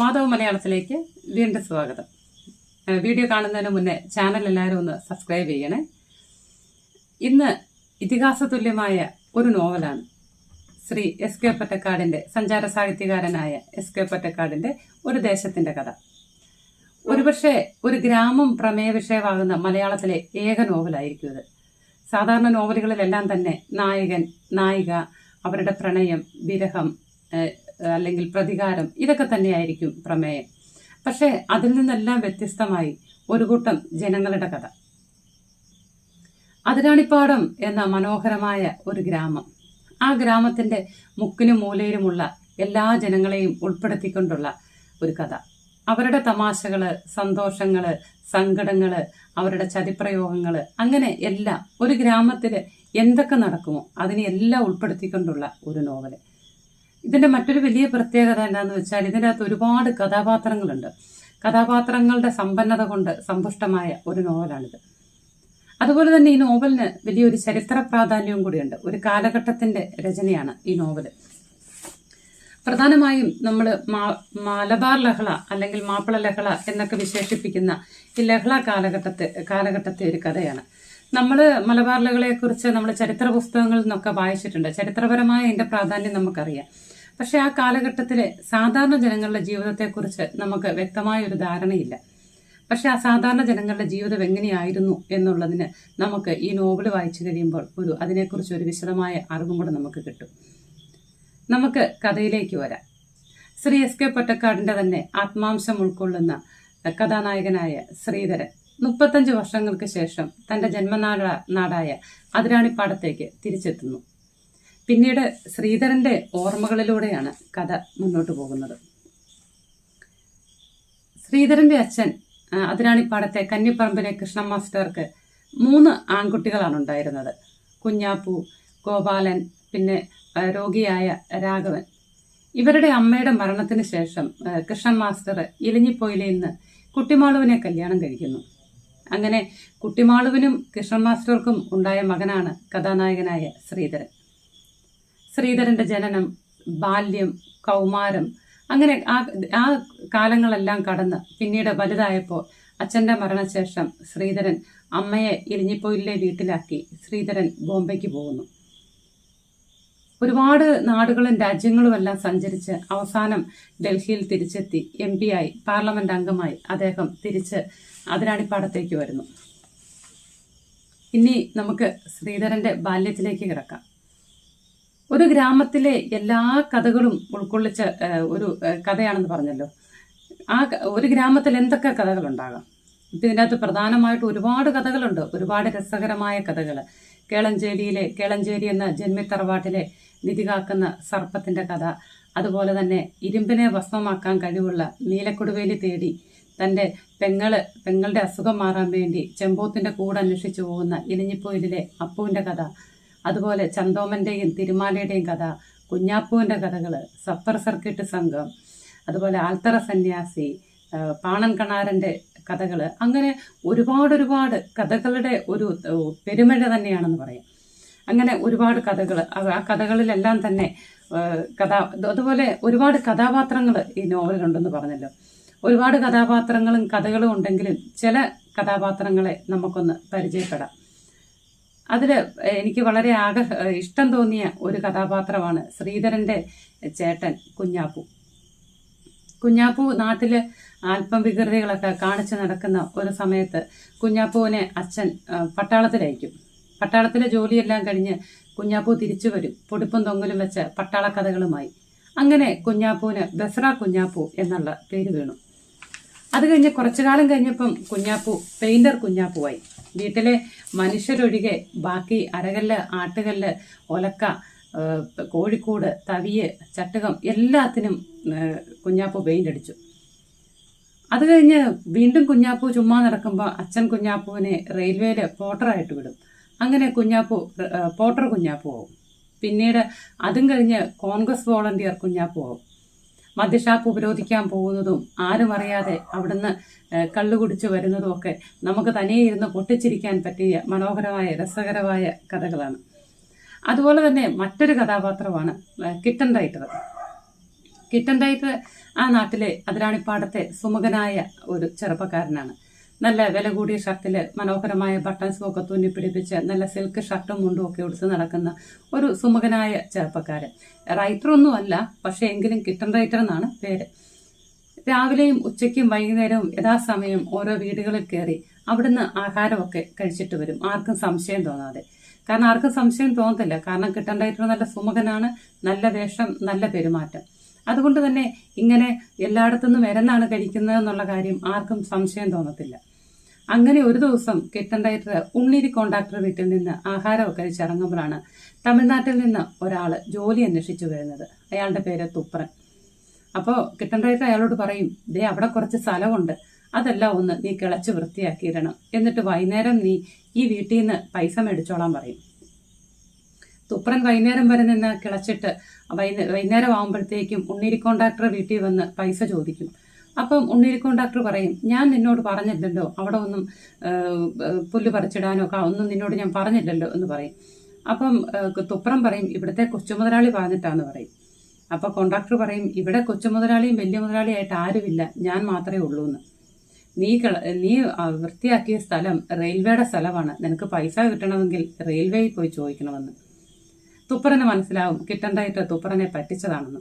മാധവ് മലയാളത്തിലേക്ക് വീണ്ടും സ്വാഗതം. വീഡിയോ കാണുന്നതിന് മുന്നേ ചാനൽ എല്ലാവരും ഒന്ന് സബ്സ്ക്രൈബ് ചെയ്യണേ. ഇന്ന് ഇതിഹാസ തുല്യമായ ഒരു നോവലാണ് ശ്രീ എസ് കെ പൊറ്റക്കാടിന്റെ സഞ്ചാര സാഹിത്യകാരനായ എസ് കെ പൊറ്റക്കാടിന്റെ ഒരു ദേശത്തിന്റെ കഥ. ഒരുപക്ഷെ ഒരു ഗ്രാമം പ്രമേയ വിഷയമാകുന്ന മലയാളത്തിലെ ഏക നോവലായിരിക്കും ഇത്. സാധാരണ നോവലുകളിലെല്ലാം തന്നെ നായകൻ നായിക അവരുടെ പ്രണയം വിരഹം അല്ലെങ്കിൽ പ്രതികാരം ഇതൊക്കെ തന്നെയായിരിക്കും പ്രമേയം. പക്ഷേ അതിൽ നിന്നെല്ലാം വ്യത്യസ്തമായി ഒരു കൂട്ടം ജനങ്ങളുടെ കഥ. അതിരാണിപ്പാടം എന്ന മനോഹരമായ ഒരു ഗ്രാമം. ആ ഗ്രാമത്തിന്റെ മുക്കിനും മൂലയിലുമുള്ള എല്ലാ ജനങ്ങളെയും ഉൾപ്പെടുത്തിക്കൊണ്ടുള്ള ഒരു കഥ. അവരുടെ തമാശകൾ സന്തോഷങ്ങൾ സങ്കടങ്ങൾ അവരുടെ ചതിപ്രയോഗങ്ങൾ അങ്ങനെ എല്ലാം ഒരു ഗ്രാമത്തിൽ എന്തൊക്കെ നടക്കുമോ അതിനെ എല്ലാം ഉൾപ്പെടുത്തിക്കൊണ്ടുള്ള ഒരു നോവൽ. ഇതിന്റെ മറ്റൊരു വലിയ പ്രത്യേകത എന്താന്ന് വെച്ചാൽ ഇതിന്റെ അകത്ത് ഒരുപാട് കഥാപാത്രങ്ങളുണ്ട്. കഥാപാത്രങ്ങളുടെ സമ്പന്നത കൊണ്ട് സമ്പുഷ്ടമായ ഒരു നോവലാണിത്. അതുപോലെ തന്നെ ഈ നോവലിന് വലിയൊരു ചരിത്ര പ്രാധാന്യവും കൂടിയുണ്ട്. ഒരു കാലഘട്ടത്തിന്റെ രചനയാണ് ഈ നോവൽ പ്രധാനമായും നമ്മൾ മലബാർ ലഹള അല്ലെങ്കിൽ മാപ്പിള ലഹള എന്നൊക്കെ വിശേഷിപ്പിക്കുന്ന ഈ ലഹള കാലഘട്ടത്തെ കാലഘട്ടത്തെ ഒരു കഥയാണ്. നമ്മൾ മലബാർ ലഹളയെക്കുറിച്ച് നമ്മൾ ചരിത്ര പുസ്തകങ്ങളിൽ നിന്നൊക്കെ വായിച്ചിട്ടുണ്ട്. ചരിത്രപരമായ ഇതിന്റെ പ്രാധാന്യം നമുക്കറിയാം. പക്ഷെ ആ കാലഘട്ടത്തിലെ സാധാരണ ജനങ്ങളുടെ ജീവിതത്തെക്കുറിച്ച് നമുക്ക് വ്യക്തമായ ഒരു ധാരണയില്ല. പക്ഷെ ആ സാധാരണ ജനങ്ങളുടെ ജീവിതം എങ്ങനെയായിരുന്നു എന്നുള്ളതിന് നമുക്ക് ഈ നോവൽ വായിച്ചു കഴിയുമ്പോൾ ഒരു അതിനെക്കുറിച്ച് ഒരു വിശദമായ അറിവും കൂടെ നമുക്ക് കിട്ടും. നമുക്ക് കഥയിലേക്ക് വരാം. ശ്രീ എസ് കെ പൊറ്റക്കാടിന്റെ തന്നെ ആത്മാംശം ഉൾക്കൊള്ളുന്ന കഥാനായകനായ ശ്രീധരൻ മുപ്പത്തഞ്ച് വർഷങ്ങൾക്ക് ശേഷം തന്റെ ജന്മനാട നാടായ അതിരാണിപ്പാടത്തേക്ക് തിരിച്ചെത്തുന്നു. പിന്നീട് ശ്രീധരന്റെ ഓർമ്മകളിലൂടെയാണ് കഥ മുന്നോട്ട് പോകുന്നത്. ശ്രീധരന്റെ അച്ഛൻ അതിരാണിപ്പാടത്തെ കന്നിപ്പറമ്പിലെ കൃഷ്ണ മാസ്റ്റർക്ക് മൂന്ന് ആൺകുട്ടികളാണ് ഉണ്ടായിരുന്നത്. കുഞ്ഞാപ്പു ഗോപാലൻ പിന്നെ രോഗിയായ രാഘവൻ. ഇവരുടെ അമ്മയുടെ മരണത്തിന് ശേഷം കൃഷ്ണൻ മാസ്റ്റർ ഇലിഞ്ഞിപ്പോയിലയിൽ നിന്ന് കുട്ടിമാളുവിനെ കല്യാണം കഴിക്കുന്നു. അങ്ങനെ കുട്ടിമാളുവിനും കൃഷ്ണൻ മാസ്റ്റർക്കും ഉണ്ടായ മകനാണ് കഥാനായകനായ ശ്രീധരൻ. ശ്രീധരന്റെ ജനനം ബാല്യം കൗമാരം അങ്ങനെ ആ ആ കാലങ്ങളെല്ലാം കടന്ന് പിന്നീട് വലുതായപ്പോൾ അച്ഛന്റെ മരണശേഷം ശ്രീധരൻ അമ്മയെ ഇരിഞ്ഞിപ്പോയിലെ വീട്ടിലാക്കി. ശ്രീധരൻ ബോംബെക്ക് പോകുന്നു. ഒരുപാട് നാടുകളും രാജ്യങ്ങളുമെല്ലാം സഞ്ചരിച്ച് അവസാനം ഡൽഹിയിൽ തിരിച്ചെത്തി. എം ആയി പാർലമെന്റ് അംഗമായി അദ്ദേഹം തിരിച്ച് അതിരാണിപ്പാടത്തേക്ക് വരുന്നു. ഇനി നമുക്ക് ശ്രീധരന്റെ ബാല്യത്തിലേക്ക് കിടക്കാം. ഒരു ഗ്രാമത്തിലെ എല്ലാ കഥകളും ഉൾക്കൊള്ളിച്ച ഒരു കഥയാണെന്ന് പറഞ്ഞല്ലോ. ആ ഒരു ഗ്രാമത്തിൽ എന്തൊക്കെ കഥകളുണ്ടാകാം? ഇപ്പം ഇതിനകത്ത് പ്രധാനമായിട്ട് ഒരുപാട് കഥകളുണ്ട്. ഒരുപാട് രസകരമായ കഥകൾ കേളഞ്ചേരിയിലെ കേളഞ്ചേരി എന്ന ജന്മിത്തറവാട്ടിലെ നിധി കാക്കുന്ന സർപ്പത്തിന്റെ കഥ അതുപോലെ തന്നെ ഇരുമ്പിനെ ഭസ്മമാക്കാൻ കഴിവുള്ള നീലക്കൊടുവേലി തേടി തന്റെ പെങ്ങൾ പെങ്ങളുടെ അസുഖം മാറാൻ വേണ്ടി ചെമ്പോത്തിന്റെ കൂടെ അന്വേഷിച്ചു പോകുന്ന ഇലിഞ്ഞിപ്പോയിലെ അപ്പുവിന്റെ കഥ അതുപോലെ ചന്തോമന്റെയും തിരുമാലയുടെയും കഥ കുഞ്ഞാപ്പൂവിന്റെ കഥകൾ സപ്പർ സർക്കിട്ട് സംഘം അതുപോലെ ആൽത്തറ സന്യാസി പാണൻ കണാരന്റെ കഥകൾ അങ്ങനെ ഒരുപാട് ഒരുപാട് കഥകളുടെ ഒരു പെരുമഴ തന്നെയാണെന്ന് പറയാം. അങ്ങനെ ഒരുപാട് കഥകൾ ആ കഥകളിലെല്ലാം തന്നെ കഥ അതുപോലെ ഒരുപാട് കഥാപാത്രങ്ങൾ ഈ നോവലിലുണ്ടെന്ന് പറഞ്ഞല്ലോ. ഒരുപാട് കഥാപാത്രങ്ങളും കഥകളും ഉണ്ടെങ്കിലും ചില കഥാപാത്രങ്ങളെ നമുക്കൊന്ന് പരിചയപ്പെടാം. അതിൽ എനിക്ക് വളരെ ആക ഇഷ്ടം തോന്നിയ ഒരു കഥാപാത്രമാണ് ശ്രീധരന്റെ ചേട്ടൻ കുഞ്ഞാപ്പു. കുഞ്ഞാപ്പു നാട്ടിൽ അല്പം വികൃതികളൊക്കെ കാണിച്ച് നടക്കുന്ന ഒരു സമയത്ത് കുഞ്ഞാപ്പുവിനെ അച്ഛൻ പട്ടാളത്തിലയക്കും. പട്ടാളത്തിലെ ജോലിയെല്ലാം കഴിഞ്ഞ് കുഞ്ഞാപ്പു തിരിച്ചു വരും. പൊടിപ്പും തൊങ്ങലും വെച്ച് പട്ടാള കഥകളുമായി അങ്ങനെ കുഞ്ഞാപ്പുവിന് ബസ്ര കുഞ്ഞാപ്പു എന്നുള്ള പേര് വീണു. അത് കഴിഞ്ഞ് കുറച്ചു കാലം കഴിഞ്ഞപ്പം കുഞ്ഞാപ്പു പെയിന്റർ കുഞ്ഞാപ്പുവായി. വീട്ടിലെ മനുഷ്യരൊഴികെ ബാക്കി അരകല്ല് ആട്ടുകല്ല് ഒലക്ക കോഴിക്കോട് തവിയ് ചട്ടുകം എല്ലാത്തിനും കുഞ്ഞാപ്പൂ പെയിന്റ് അടിച്ചു അത് കഴിഞ്ഞ് വീണ്ടും കുഞ്ഞാപ്പു ചുമ്മാ നടക്കുമ്പോൾ അച്ഛൻ കുഞ്ഞാപ്പുവിനെ റെയിൽവേയിൽ പോട്ടറായിട്ട് വിടും. അങ്ങനെ കുഞ്ഞാപ്പു പോട്ടർ കുഞ്ഞാപ്പു പിന്നീട് അതും കഴിഞ്ഞ് കോൺഗ്രസ് വോളണ്ടിയർ കുഞ്ഞാപ്പു മദ്യഷാപ്പ് ഉപരോധിക്കാൻ പോകുന്നതും ആരും അറിയാതെ അവിടുന്ന് കള്ളു കുടിച്ചു വരുന്നതും ഒക്കെ നമുക്ക് തനിയെ ഇരുന്ന് പൊട്ടിച്ചിരിക്കാൻ പറ്റിയ മനോഹരമായ രസകരമായ കഥകളാണ്. അതുപോലെ തന്നെ മറ്റൊരു കഥാപാത്രമാണ് കിട്ടൻ റൈറ്റർ. കിട്ടൻ റൈറ്റർ ആ നാട്ടിലെ അതിരാണിപ്പാടത്തെ സുമുഖനായ ഒരു ചെറുപ്പക്കാരനാണ്. നല്ല വില കൂടിയ ഷർട്ടിൽ മനോഹരമായ ബട്ടൺസും ഒക്കെ തുന്നി പിടിപ്പിച്ച് നല്ല സിൽക്ക് ഷർട്ടും മുണ്ടും ഒക്കെ ഉടുത്ത് നടക്കുന്ന ഒരു സുമുഖനായ ചെറുപ്പക്കാരൻ. റൈറ്റർ ഒന്നും അല്ല പക്ഷേ എങ്കിലും കിട്ടൺ റൈറ്റർ എന്നാണ് പേര്. രാവിലെയും ഉച്ചയ്ക്കും വൈകുന്നേരവും യഥാസമയം ഓരോ വീടുകളിൽ കയറി അവിടുന്ന് ആഹാരമൊക്കെ കഴിച്ചിട്ട് വരും. ആർക്കും സംശയം തോന്നാതെ. കാരണം ആർക്കും സംശയം തോന്നത്തില്ല. കാരണം കിട്ടൺ റൈറ്റർ നല്ല സുമുഖനാണ് നല്ല വേഷം നല്ല പെരുമാറ്റം. അതുകൊണ്ട് തന്നെ ഇങ്ങനെ എല്ലായിടത്തുനിന്നും വരുന്നാണ് കഴിക്കുന്നത് എന്നുള്ള കാര്യം ആർക്കും സംശയം തോന്നത്തില്ല. അങ്ങനെ ഒരു ദിവസം കിട്ടണ്ടായിട്ട് ഉണ്ണിരി കോണ്ടാക്ടർ വീട്ടിൽ നിന്ന് ആഹാരമൊക്കെ കഴിച്ചിറങ്ങുമ്പോഴാണ് തമിഴ്നാട്ടിൽ നിന്ന് ഒരാൾ ജോലി അന്വേഷിച്ചു വരുന്നത്. അയാളുടെ പേര് തുപ്രൻ. അപ്പോൾ കിട്ടണ്ടായിട്ട് അയാളോട് പറയും ദേ അവിടെ കുറച്ച് സ്ഥലമുണ്ട്. അതെല്ലാം ഒന്ന് നീ കിളച്ച് വൃത്തിയാക്കിയിടണം. എന്നിട്ട് വൈകുന്നേരം നീ ഈ വീട്ടിൽ നിന്ന് പൈസ മേടിച്ചോളാൻ പറയും. തുപ്രൻ വൈകുന്നേരം വരെ നിന്ന് കിളച്ചിട്ട് വൈകുന്നേ- വൈകുന്നേരം ആകുമ്പോഴത്തേക്കും ഉണ്ണീരി കോണ്ടാക്ടർ വീട്ടിൽ വന്ന് പൈസ ചോദിക്കും. അപ്പം ഉണ്ണീരി കോണ്ടാക്ടർ പറയും ഞാൻ നിന്നോട് പറഞ്ഞില്ലല്ലോ അവിടെ ഒന്നും പുല്ല് പറിച്ചിടാനോ ഒന്നും നിന്നോട് ഞാൻ പറഞ്ഞില്ലല്ലോ എന്ന് പറയും. അപ്പം തുപ്രം പറയും ഇവിടുത്തെ കൊച്ചുമുതലാളി പറഞ്ഞിട്ടാന്ന് പറയും. അപ്പോൾ കോണ്ടാക്ടർ പറയും ഇവിടെ കൊച്ചുമുതലാളിയും വലിയ മുതലാളിയായിട്ട് ആരുമില്ല ഞാൻ മാത്രമേ ഉള്ളൂ എന്ന്. നീ കള- നീ വൃത്തിയാക്കിയ സ്ഥലം റെയിൽവേയുടെ സ്ഥലമാണ് നിനക്ക് പൈസ കിട്ടണമെങ്കിൽ റെയിൽവേയിൽ പോയി ചോദിക്കണമെന്ന്. തുപ്രന് മനസ്സിലാവും കിട്ടൻ റൈറ്റർ തുപ്രനെ പറ്റിച്ചതാണെന്ന്.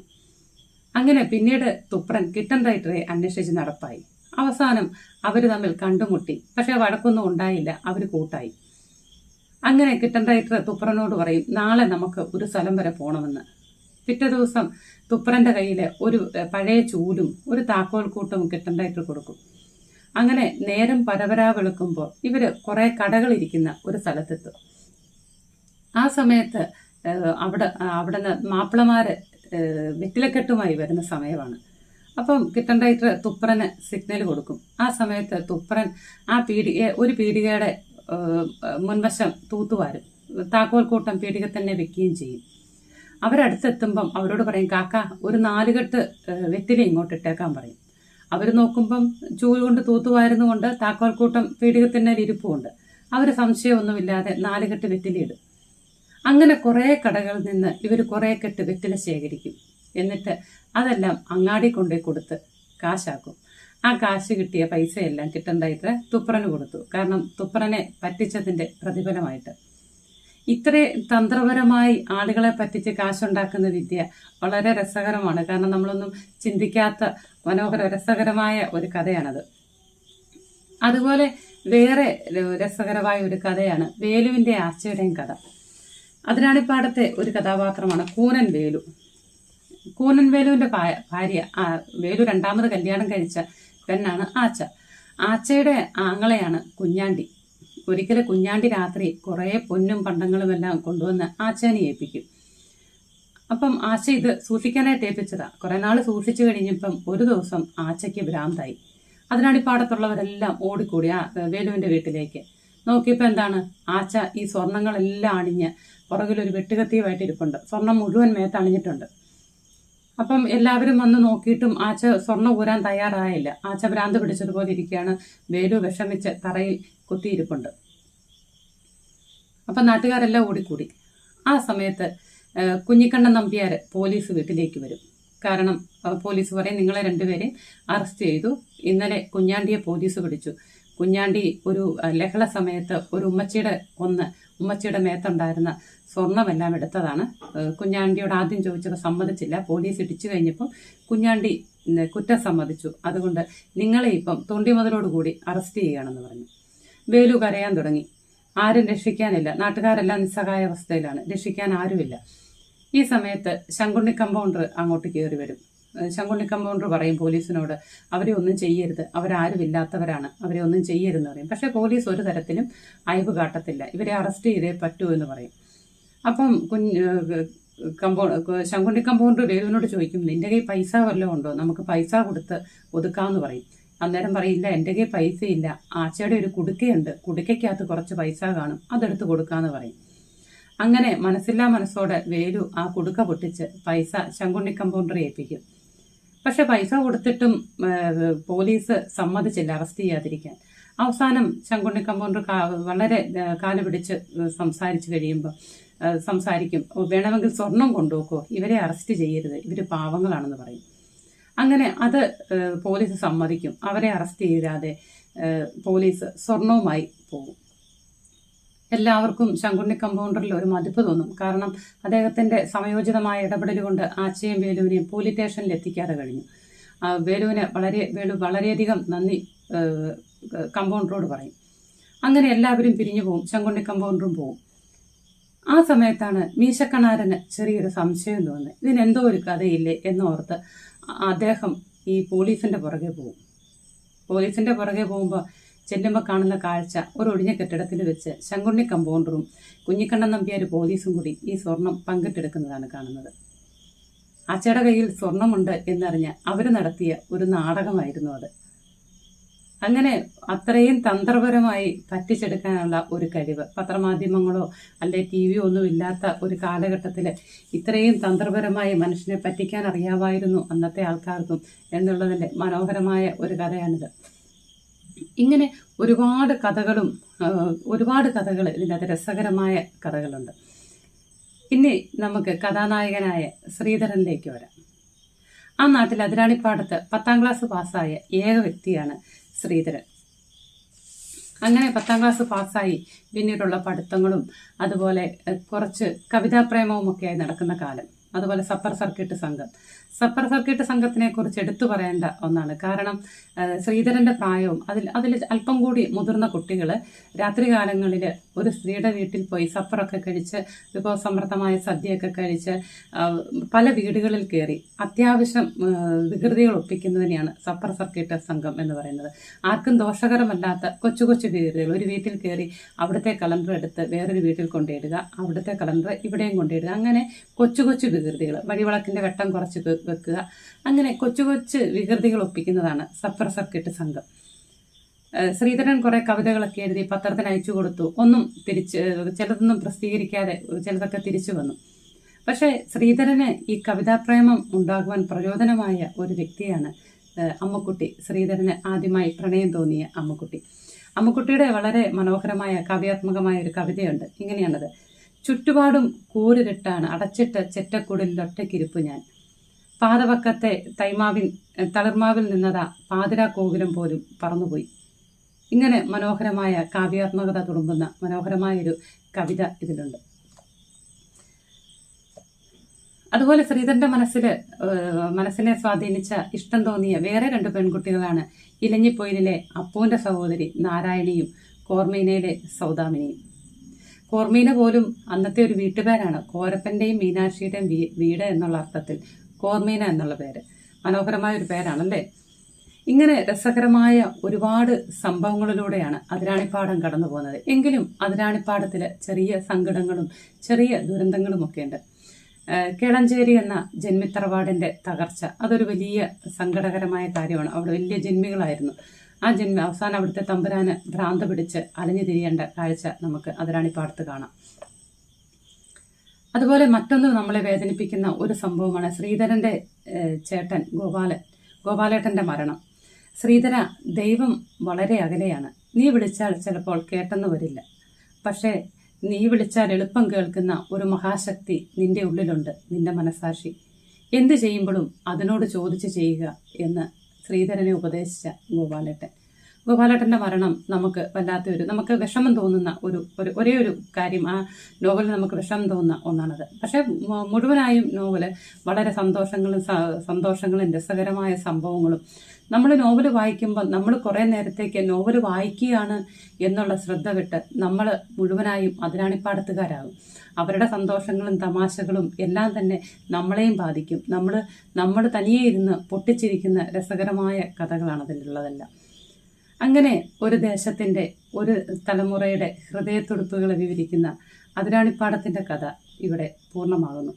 അങ്ങനെ പിന്നീട് തുപ്രൻ കിട്ടൻ റൈറ്ററെ അന്വേഷിച്ച് നടപ്പായി. അവസാനം അവർ തമ്മിൽ കണ്ടുമുട്ടി. പക്ഷേ വഴക്കൊന്നും ഉണ്ടായില്ല. അവർ കൂട്ടായി. അങ്ങനെ കിട്ടൻ റൈറ്റർ തുപ്രനോട് പറയും നാളെ നമുക്ക് ഒരു സ്ഥലം വരെ പോകണമെന്ന് പിറ്റേ ദിവസം തുപ്രന്റെ കയ്യിൽ ഒരു പഴയ ചൂലും ഒരു താക്കോൽ കൂട്ടും കിട്ടൻ റൈറ്റർ കൊടുക്കും. അങ്ങനെ നേരം പരപരാ വെളുക്കുമ്പോൾ ഇവർ കുറേ കടകളിരിക്കുന്ന ഒരു സ്ഥലത്തെത്തും. ആ സമയത്ത് അവിടെ അവിടെ നിന്ന് മാപ്പിളമാർ വെറ്റിലക്കെട്ടുമായി വരുന്ന സമയമാണ്. അപ്പം കിട്ടണ്ടായിട്ട് തുപ്രന് സിഗ്നൽ കൊടുക്കും. ആ സമയത്ത് തുപ്രൻ ആ പീടിക ഒരു പീടികയുടെ മുൻവശം തൂത്തുവാരും. താക്കോൽ കൂട്ടം പീടിക തന്നെ വെക്കുകയും ചെയ്യും. അവരടുത്തെത്തുമ്പം അവരോട് പറയും കാക്ക ഒരു നാലുകെട്ട് വെറ്റില ഇങ്ങോട്ട് ഇട്ടേക്കാൻ പറയും. അവർ നോക്കുമ്പം ചൂൽ കൊണ്ട് തൂത്തുവാരുന്നുകൊണ്ട് താക്കോൽ കൂട്ടം പീടിക തന്നെ ഇരിപ്പുണ്ട്. അവർ സംശയമൊന്നുമില്ലാതെ നാലുകെട്ട് വെറ്റിലയിടും അങ്ങനെ കുറേ കടകളിൽ നിന്ന് ഇവർ കുറേ കെട്ട് വെറ്റില ശേഖരിക്കും. എന്നിട്ട് അതെല്ലാം അങ്ങാടി കൊണ്ടുപോയി കൊടുത്ത് കാശാക്കും. ആ കാശ് കിട്ടിയ പൈസയെല്ലാം കിട്ടണ്ടായിട്ട് തുപ്രന് കൊടുത്തു. കാരണം തുപ്രനെ പറ്റിച്ചതിന്റെ പ്രതിഫലമായിട്ട്. ഇത്രേ തന്ത്രപരമായി ആളുകളെ പറ്റിച്ച് കാശുണ്ടാക്കുന്ന വിദ്യ വളരെ രസകരമാണ്. കാരണം നമ്മളൊന്നും ചിന്തിക്കാത്ത മനോഹര രസകരമായ ഒരു കഥയാണത്. അതുപോലെ വേറെ രസകരമായ ഒരു കഥയാണ് വേലുവിന്റെ ആച്ചയുടെയും കഥ അതിനാണിപ്പാടത്തെ ഒരു കഥാപാത്രമാണ് കൂനൻ വേലു. കൂനൻ വേലുവിന്റെ ഭാര്യ വേലു രണ്ടാമത് കല്യാണം കഴിച്ച പെണ്ണാണ് ആച്ച. ആച്ചയുടെ ആങ്ങളെയാണ് കുഞ്ഞാണ്ടി. ഒരിക്കലും കുഞ്ഞാണ്ടി രാത്രി കുറേ പൊന്നും പണ്ടങ്ങളും എല്ലാം കൊണ്ടുവന്ന് ആച്ചേനെ ഏൽപ്പിക്കും. അപ്പം ആച്ച ഇത് സൂക്ഷിക്കാനായിട്ട് ഏൽപ്പിച്ചതാ. കുറേ നാൾ സൂക്ഷിച്ചു കഴിഞ്ഞപ്പം ഒരു ദിവസം ആച്ചയ്ക്ക് ഭ്രാന്തായി. അതിനടിപ്പാടത്തുള്ളവരെല്ലാം ഓടിക്കൂടി ആ വേലുവിന്റെ വീട്ടിലേക്ക്. നോക്കിയപ്പോൾ എന്താണ്? ആച്ച ഈ സ്വർണങ്ങളെല്ലാം അണിഞ്ഞ് പുറകിലൊരു വെട്ടുകത്തിയുമായിട്ട് ഇരിപ്പുണ്ട് സ്വർണം മുഴുവൻ മേത്ത് അണിഞ്ഞിട്ടുണ്ട് അപ്പം എല്ലാവരും വന്ന് നോക്കിയിട്ടും ആച്ച സ്വർണം ഊരാൻ തയ്യാറായില്ല. ആച്ച ഭ്രാന്ത് പിടിച്ചതുപോലെ ഇരിക്കുകയാണ്. വേലു വിഷമിച്ച് തറയിൽ കുത്തിയിരിപ്പുണ്ട്. അപ്പം നാട്ടുകാരെല്ലാം ഓടിക്കൂടി. ആ സമയത്ത് കുഞ്ഞിക്കണ്ണൻ നമ്പ്യാർ പോലീസ് വീട്ടിലേക്ക് വരും. കാരണം പോലീസ് പറയും നിങ്ങളെ രണ്ടുപേരെയും അറസ്റ്റ് ചെയ്തു. ഇന്നലെ കുഞ്ഞാണ്ടിയെ പോലീസ് പിടിച്ചു. കുഞ്ഞാണ്ടി ഒരു ലഹള സമയത്ത് ഒരു ഉമ്മച്ചിയുടെ കൊന്ന് ഉമ്മച്ചിയുടെ മേത്തുണ്ടായിരുന്ന സ്വർണമെല്ലാം എടുത്തതാണ്. കുഞ്ഞാണ്ടിയോട് ആദ്യം ചോദിച്ചപ്പോൾ സമ്മതിച്ചില്ല. പോലീസ് ഇടിച്ചു കഴിഞ്ഞപ്പോൾ കുഞ്ഞാണ്ടി കുറ്റം സമ്മതിച്ചു. അതുകൊണ്ട് നിങ്ങളെ ഇപ്പം മുതലോടുകൂടി അറസ്റ്റ് ചെയ്യുകയാണെന്ന് പറഞ്ഞു. വേലു കരയാൻ തുടങ്ങി. ആരും രക്ഷിക്കാനില്ല. നാട്ടുകാരെല്ലാം നിസ്സഹായ അവസ്ഥയിലാണ്. രക്ഷിക്കാൻ ആരുമില്ല. ഈ സമയത്ത് ശങ്കുണ്ണി കമ്പൗണ്ടർ അങ്ങോട്ട് കയറി വരും. ശങ്കുണ്ണി കമ്പൗണ്ടർ പറയും പോലീസിനോട്. അവരെ ഒന്നും ചെയ്യരുത്. അവരാരും ഇല്ലാത്തവരാണ്. അവരെ ഒന്നും ചെയ്യരുതെന്ന് പറയും. പക്ഷേ പോലീസ് ഒരു തരത്തിലും അയവ് കാട്ടത്തില്ല. ഇവരെ അറസ്റ്റ് ചെയ്തേ പറ്റൂ എന്ന് പറയും. അപ്പം കുഞ്ഞ് കമ്പൗ ശങ്കുണ്ണി കമ്പൗണ്ടർ വേലുവിനോട് ചോദിക്കും നിന്റെ കയ്യിൽ പൈസ വല്ലതും ഉണ്ടോ? നമുക്ക് പൈസ കൊടുത്ത് ഒതുക്കാമെന്ന് പറയും. അന്നേരം പറയില്ല എന്റെ കയ്യിൽ പൈസയില്ല ആച്ചയുടെ ഒരു കുടുക്കയുണ്ട്. കുടുക്കയ്ക്കകത്ത് കുറച്ച് പൈസ കാണും. അതെടുത്ത് കൊടുക്കാമെന്ന് പറയും. അങ്ങനെ മനസ്സില്ലാ മനസ്സോടെ വേലു ആ കുടുക്ക പൊട്ടിച്ച് പൈസ ശങ്കുണ്ണി കമ്പൗണ്ടറെ ഏൽപ്പിക്കും. പക്ഷെ പൈസ കൊടുത്തിട്ടും പോലീസ് സമ്മതിച്ചില്ല അറസ്റ്റ് ചെയ്യാതിരിക്കാൻ. അവസാനം ശങ്കുണ്ണി കമ്പൗണ്ടർ വളരെ കാല പിടിച്ച് സംസാരിച്ചു കഴിയുമ്പോൾ സംസാരിക്കും. "ഓ, വേണമെങ്കിൽ സ്വർണം കൊണ്ടുപോക്കോ ഇവരെ അറസ്റ്റ് ചെയ്യരുത് ഇവർ പാവങ്ങളാണെന്ന് പറയും. അങ്ങനെ അത് പോലീസ് സമ്മതിക്കും. അവരെ അറസ്റ്റ് ചെയ്യാതെ പോലീസ് സ്വർണവുമായി പോകും. എല്ലാവർക്കും ശങ്കുണ്ണി കമ്പൗണ്ടറിൽ ഒരു മതിപ്പ് തോന്നും. കാരണം അദ്ദേഹത്തിന്റെ സമയോചിതമായ ഇടപെടൽ കൊണ്ട് ആച്ചയും വേലുവിനെയും പോലീസ് സ്റ്റേഷനിൽ എത്തിക്കാതെ കഴിഞ്ഞു. വേലുവിന് വളരെ വേലു വളരെയധികം നന്ദി കമ്പൗണ്ടറോട് പറയും. അങ്ങനെ എല്ലാവരും പിരിഞ്ഞു പോകും ശങ്കുണ്ണി കമ്പൗണ്ടറും പോകും ആ സമയത്താണ് മീശക്കണാരന് ചെറിയൊരു സംശയം തോന്നുന്നത്. ഇതിനെന്തോ ഒരു കഥയില്ലേ എന്നോർത്ത് അദ്ദേഹം ഈ പോലീസിന്റെ പുറകെ പോകും പോലീസിന്റെ പുറകെ പോകുമ്പോൾ ചെല്ലുമ്പോൾ കാണുന്ന കാഴ്ച ഒരു ഒഴിഞ്ഞ കെട്ടിടത്തിൽ വെച്ച് ശങ്കുണ്ണി കമ്പൗണ്ടറും കുഞ്ഞിക്കണ്ണൻ നമ്പ്യാർ പോലീസും കൂടി ഈ സ്വർണം പങ്കിട്ടെടുക്കുന്നതാണ് കാണുന്നത്. അച്ചയുടെ കയ്യിൽ സ്വർണമുണ്ട് എന്നറിഞ്ഞ് അവർ നടത്തിയ ഒരു നാടകമായിരുന്നു അത്. അങ്ങനെ അത്രയും തന്ത്രപരമായി പറ്റിച്ചെടുക്കാനുള്ള ഒരു കഴിവ് പത്രമാധ്യമങ്ങളോ അല്ലെ ടി വിയോ ഒന്നും ഇല്ലാത്ത ഒരു കാലഘട്ടത്തിൽ ഇത്രയും തന്ത്രപരമായി മനുഷ്യനെ പറ്റിക്കാൻ അറിയാമായിരുന്നു അന്നത്തെ ആൾക്കാർക്കും എന്നുള്ളതിന്റെ മനോഹരമായ ഒരു കഥയാണിത്. ഇങ്ങനെ ഒരുപാട് കഥകളും ഒരുപാട് കഥകൾ ഇതിനകത്ത് രസകരമായ കഥകളുണ്ട്. ഇനി നമുക്ക് കഥാനായകനായ ശ്രീധരനിലേക്ക് വരാം. ആ നാട്ടിൽ അതിരാണിപ്പാടത്ത് പത്താം ക്ലാസ് പാസ്സായ ഏക വ്യക്തിയാണ് ശ്രീധരൻ. അങ്ങനെ പത്താം ക്ലാസ് പാസ്സായി പിന്നീടുള്ള പഠിത്തങ്ങളും അതുപോലെ കുറച്ച് കവിതാപ്രേമവും ഒക്കെയായി നടക്കുന്ന കാലം. അതുപോലെ സപ്പർ സർക്കിട്ട് സംഘം. സപ്പർ സർക്കിട്ട് സംഘത്തിനെ കുറിച്ച് എടുത്തു പറയേണ്ട ഒന്നാണ്. കാരണം ശ്രീധരന്റെ പ്രായവും അതിൽ അതിൽ അല്പം കൂടി മുതിർന്ന കുട്ടികൾ രാത്രികാലങ്ങളിൽ ഒരു സ്ത്രീയുടെ വീട്ടിൽ പോയി സപ്പറൊക്കെ കഴിച്ച് വിഭവസമൃദ്ധമായ സദ്യയൊക്കെ കഴിച്ച് പല വീടുകളിൽ കയറി അത്യാവശ്യം വികൃതികൾ ഒപ്പിക്കുന്നതിനെയാണ് സപ്പർ സർക്കിട്ട് സംഘം എന്ന് പറയുന്നത്. ആർക്കും ദോഷകരമല്ലാത്ത കൊച്ചു കൊച്ചു വികൃതികൾ. ഒരു വീട്ടിൽ കയറി അവിടുത്തെ കലണ്ടർ എടുത്ത് വേറൊരു വീട്ടിൽ കൊണ്ടിടുക അവിടുത്തെ കലണ്ടർ ഇവിടെയും കൊണ്ടിടുക അങ്ങനെ കൊച്ചു കൊച്ചു വികൃതികൾ വഴിവിളക്കിന്റെ വെട്ടം കുറച്ച് വെക്കുക. അങ്ങനെ കൊച്ചു കൊച്ചു വികൃതികൾ ഒപ്പിക്കുന്നതാണ് സഫർ സർക്കിട്ട് സംഘം. ശ്രീധരൻ കുറെ കവിതകളൊക്കെ എഴുതി പത്രത്തിന് അയച്ചു കൊടുത്തു. ഒന്നും തിരിച്ച് ചിലതൊന്നും പ്രസിദ്ധീകരിക്കാതെ ചിലതൊക്കെ തിരിച്ചു വന്നു. പക്ഷേ ശ്രീധരന് ഈ കവിതാപ്രേമം ഉണ്ടാകുവാൻ പ്രചോദനമായ ഒരു വ്യക്തിയാണ് അമ്മക്കുട്ടി. ശ്രീധരന് ആദ്യമായി പ്രണയം തോന്നിയ അമ്മക്കുട്ടി. അമ്മക്കുട്ടിയുടെ വളരെ മനോഹരമായ കാവ്യാത്മകമായ ഒരു കവിതയുണ്ട്. ഇങ്ങനെയാണത്. ചുറ്റുപാടും കൂരിരുട്ടാണ് അടച്ചിട്ട ചെറ്റക്കുടിൽ ഒറ്റക്കിരിപ്പ് ഞാൻ. പാതവക്കത്തെ തൈമാവിൻ തളിർമാവിൽ നിന്നതാ പാതിരാ കോകിലം പോലും പറന്നുപോയി. ഇങ്ങനെ മനോഹരമായ കാവ്യാത്മകത തുളുമ്പുന്ന മനോഹരമായൊരു കവിത ഇതിലുണ്ട്. അതുപോലെ ശ്രീധരന്റെ മനസ്സിൽ മനസ്സിനെ സ്വാധീനിച്ച ഇഷ്ടം തോന്നിയ വേറെ രണ്ട് പെൺകുട്ടികളാണ് ഇലഞ്ഞിപ്പൊയിലിലെ അപ്പൂന്റെ സഹോദരി നാരായണിയും കോർമീനയിലെ സൗദാമിനിയും. കോർമീന പോലും അന്നത്തെ ഒരു വീട്ടുപേരാണ്. കോരപ്പന്റെയും മീനാക്ഷിയുടെയും വീട് എന്നുള്ള അർത്ഥത്തിൽ കോർമീന എന്നുള്ള പേര്. മനോഹരമായ ഒരു പേരാണല്ലേ? ഇങ്ങനെ രസകരമായ ഒരുപാട് സംഭവങ്ങളിലൂടെയാണ് അതിരാണിപ്പാടം കടന്നു പോകുന്നത്. എങ്കിലും അതിരാണിപ്പാടത്തിൽ ചെറിയ സങ്കടങ്ങളും ചെറിയ ദുരന്തങ്ങളും ഒക്കെ ഉണ്ട് കേളഞ്ചേരി എന്ന ജന്മിത്തറവാടിന്റെ തകർച്ച അതൊരു വലിയ സങ്കടകരമായ കാര്യമാണ്. അവിടെ വലിയ ജന്മികളായിരുന്നു. ആ ജന്മ അവസാനം അവിടുത്തെ തമ്പുരാന് ഭ്രാന്ത പിടിച്ച് അലഞ്ഞു തിരിയേണ്ട കാഴ്ച നമുക്ക് അതിരാണിപ്പാടത്ത് കാണാം. അതുപോലെ മറ്റൊന്ന് നമ്മളെ വേദനിപ്പിക്കുന്ന ഒരു സംഭവമാണ് ശ്രീധരന്റെ ഏഹ്, ചേട്ടൻ ഗോപാലൻ ഗോപാലേട്ടന്റെ മരണം. ശ്രീധര ദൈവം വളരെ അകലെയാണ്. നീ വിളിച്ചാൽ ചിലപ്പോൾ കേട്ടെന്ന് വരില്ല. പക്ഷേ നീ വിളിച്ചാൽ എളുപ്പം കേൾക്കുന്ന ഒരു മഹാശക്തി നിന്റെ ഉള്ളിലുണ്ട് നിന്റെ മനസാക്ഷി എന്ത് ചെയ്യുമ്പോഴും അതിനോട് ചോദിച്ച് ചെയ്യുക എന്ന് ശ്രീധരനെ ഉപദേശിച്ച ഗോപാലേട്ടൻ. ഗോപാലേട്ടന്റെ മരണം നമുക്ക് വല്ലാത്തൊരു നമുക്ക് വിഷമം തോന്നുന്ന ഒരു ഒരു ഒരേ ഒരു കാര്യം. ആ നോവലിൽ നമുക്ക് വിഷമം തോന്നുന്ന ഒന്നാണത്. പക്ഷേ മുഴുവനായും നോവൽ വളരെ സന്തോഷങ്ങളും സന്തോഷങ്ങളും രസകരമായ സംഭവങ്ങളും നമ്മൾ നോവൽ വായിക്കുമ്പോൾ നമ്മൾ കുറേ നേരത്തേക്ക് നോവൽ വായിക്കുകയാണ് എന്നുള്ള ശ്രദ്ധ വിട്ട് നമ്മൾ മുഴുവനായും അതിരാണിപ്പാടത്തുകാരാകും. അവരുടെ സന്തോഷങ്ങളും തമാശകളും എല്ലാം തന്നെ നമ്മളെയും ബാധിക്കും. നമ്മൾ നമ്മൾ തനിയെ ഇരുന്ന് പൊട്ടിച്ചിരിക്കുന്ന രസകരമായ കഥകളാണ് അതിലുള്ളതെല്ലാം. അങ്ങനെ ഒരു ദേശത്തിന്റെ ഒരു തലമുറയുടെ ഹൃദയത്തുടുപ്പുകളെ വിവരിക്കുന്ന അതിരാണിപ്പാടത്തിന്റെ കഥ ഇവിടെ പൂർണമാകുന്നു.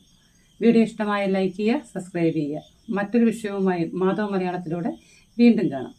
വീഡിയോ ഇഷ്ടമായ ലൈക്ക് ചെയ്യുക സബ്സ്ക്രൈബ് ചെയ്യുക. മറ്റൊരു വിഷയവുമായി മാധവ മലയാളത്തിലൂടെ വീണ്ടും കാണാം.